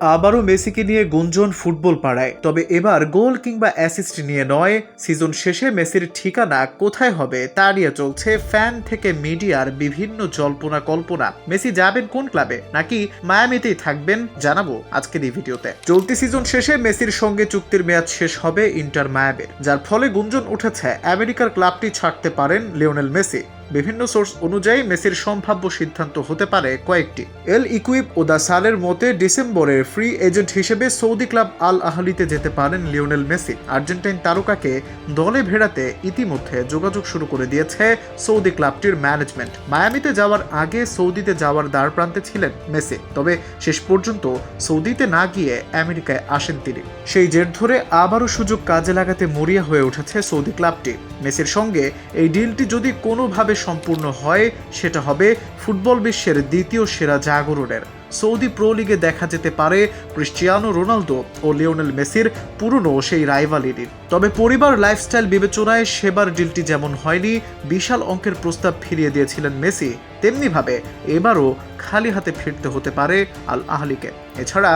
আবারও মেসিকে নিয়ে গুঞ্জন ফুটবল পাড়ায়। তবে এবার গোল কিংবা অ্যাসিস্ট নিয়ে নয়। সিজন শেষে মেসির ঠিকানা কোথায় হবে তা নিয়ে চলছে ফ্যান থেকে মিডিয়ার বিভিন্ন জল্পনা কল্পনা। মেসি যাবেন কোন ক্লাবে? নাকি মায়ামিতেই থাকবেন? জানাব আজকের এই ভিডিওতে। চলতি সিজন শেষে মেসির সঙ্গে চুক্তির মেয়াদ শেষ হবে ইন্টার মায়াবের যার ফলে গুঞ্জন উঠেছে। আমেরিকার ক্লাবটি ছাড়তে পারেন লিওনেল মেসি। বিভিন্ন সোর্স অনুযায়ী মেসির সম্ভাব্য সিদ্ধান্ত হতে পারে কয়েকটি। এল ইকুইপ ও দা সালের মতে ডিসেম্বরের ফ্রি এজেন্ট হিসেবে সৌদি ক্লাব আল আহলিতে যেতে পারেন লিওনেল মেসি। আর্জেন্টাইন তারকাকে দলে ভেড়াতে ইতিমধ্যে যোগাযোগ শুরু করে দিয়েছে সৌদি ক্লাবটির ম্যানেজমেন্ট মায়ামিতে যাওয়ার আগে সৌদিতে যাওয়ার দ্বার প্রান্তে ছিলেন মেসি, তবে শেষ পর্যন্ত সৌদিতে না গিয়ে আমেরিকায় আসেন তিনি। সেই জের ধরে আবারও সুযোগ কাজে লাগাতে মরিয়া হয়ে উঠেছে সৌদি ক্লাবটি। মেসির সঙ্গে এই ডিলটি যদি কোনোভাবে সম্পূর্ণ হয়, সেটা হবে ফুটবল বিশ্বের দ্বিতীয় সেরা জাগরণের। সৌদি প্রো লিগে দেখা যেতে পারে ক্রিশ্চিয়ানো রোনালদো ও লিওনেল মেসির পুরনো সেই রাইভালিটির তবে পরিবার লাইফস্টাইল বিবেচনায় সেবার ডিলটি যেমন হয়নি, বিশাল অঙ্কের প্রস্তাব ফিরিয়ে দিয়েছিলেন মেসি, তেমনিভাবে এবারও খালি হাতে ফিরতে হতে পারে আল আহলিকে এছাড়া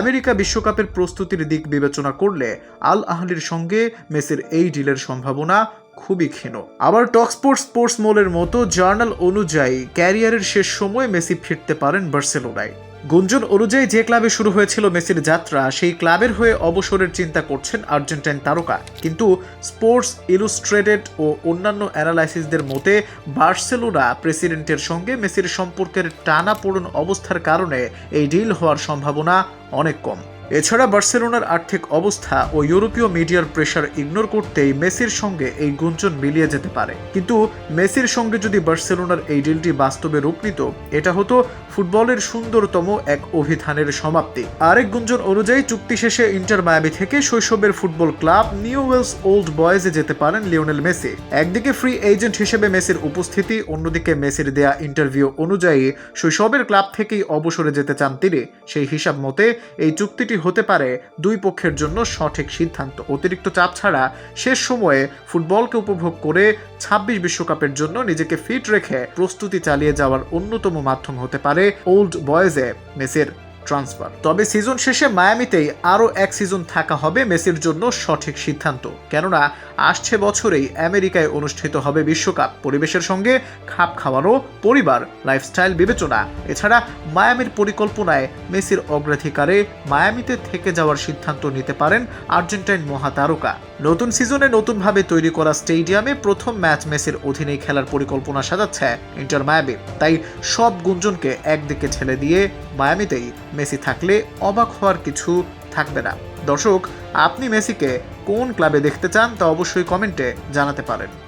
আমেরিকা বিশ্বকাপের প্রস্তুতির দিক বিবেচনা করলে আল আহলির সঙ্গে মেসির এই ডিলের সম্ভাবনা খুবই ক্ষীণ। আবার টকস্পোর্ট স্পোর্টস মোলের মতো জার্নাল অনুযায়ী ক্যারিয়ারের শেষ সময়ে মেসি ফিরতে পারেন বার্সেলোনায়। গুঞ্জন অনুযায়ী যে ক্লাবে শুরু হয়েছিল মেসির যাত্রা, সেই ক্লাবের হয়ে অবসরের চিন্তা করছেন আর্জেন্টাইন তারকা। কিন্তু স্পোর্টস, ইলুস্ট্রেটেড ও অন্যান্য অ্যানালাইসিসদের মতে, বার্সেলোনা প্রেসিডেন্টের সঙ্গে মেসির সম্পর্কের টানাপোড়ন অবস্থার কারণে এই ডিল হওয়ার সম্ভাবনা অনেক কম। এছাড়া বার্সেলোনার আর্থিক অবস্থা ও ইউরোপীয় মিডিয়ার প্রেশার ইগনোর করতেই মেসির সঙ্গে এই গুঞ্জন মিলিয়ে যেতে পারে। কিন্তু মেসির সঙ্গে যদি বার্সেলোনার এই ডিলটি বাস্তবে রূপ নিত এটা হতো ফুটবলের সুন্দরতম এক অভিধানের সমাপ্তি। আরেক গুঞ্জন অনুযায়ী, চুক্তি শেষে ইন্টার মায়ামি থেকে শৈশবের football club Newell's old বয়েজে যেতে পারেন লিওনেল মেসি। একদিকে ফ্রি এজেন্ট হিসেবে মেসির উপস্থিতি, অন্যদিকে মেসির দেয়া ইন্টারভিউ অনুযায়ী শৈশবের ক্লাব থেকেই অবসরে যেতে চান তিনি। সেই হিসাব মতে, এই চুক্তিটি হতে পারে দুই পক্ষের জন্য সঠিক সিদ্ধান্ত। অতিরিক্ত চাপ ছাড়া শেষ সময়ে ফুটবলকে উপভোগ করে ছাব্বিশ বিশ্বকাপের জন্য নিজেকে ফিট রেখে প্রস্তুতি চালিয়ে যাওয়ার অন্যতম মাধ্যম হতে পারে ওল্ড বয়েজে, মেসির ট্রান্সফার। তবে সিজন শেষে মায়ামিতেই আরও এক সিজন থাকা হবে মেসির জন্য সঠিক সিদ্ধান্ত। কেননা, আসছে বছরেই আমেরিকায় অনুষ্ঠিত হবে বিশ্বকাপ। পরিবেশের সঙ্গে খাপ খাওয়ানো পরিবার, লাইফস্টাইল বিবেচনা। এছাড়া, মায়ামির পরিকল্পনায় মেসির অগ্রাধিকারে মায়ামিতে থেকে যাওয়ার সিদ্ধান্ত নিতে পারেন আর্জেন্টাইন মহাতারকা। নতুন সিজনে নতুনভাবে তৈরি করা স্টেডিয়ামে প্রথম ম্যাচ মেসির অধীনেই খেলার পরিকল্পনা সাজাচ্ছে ইন্টার মায়ামি। তাই সব গুঞ্জনকে একদিকে ঠেলে দিয়ে মায়ামিতেই মেসি থাকলে অবাক হওয়ার কিছু থাকবে না। দর্শক, আপনি মেসিকে কোন ক্লাবে দেখতে চান তা অবশ্যই কমেন্টে জানাতে পারেন।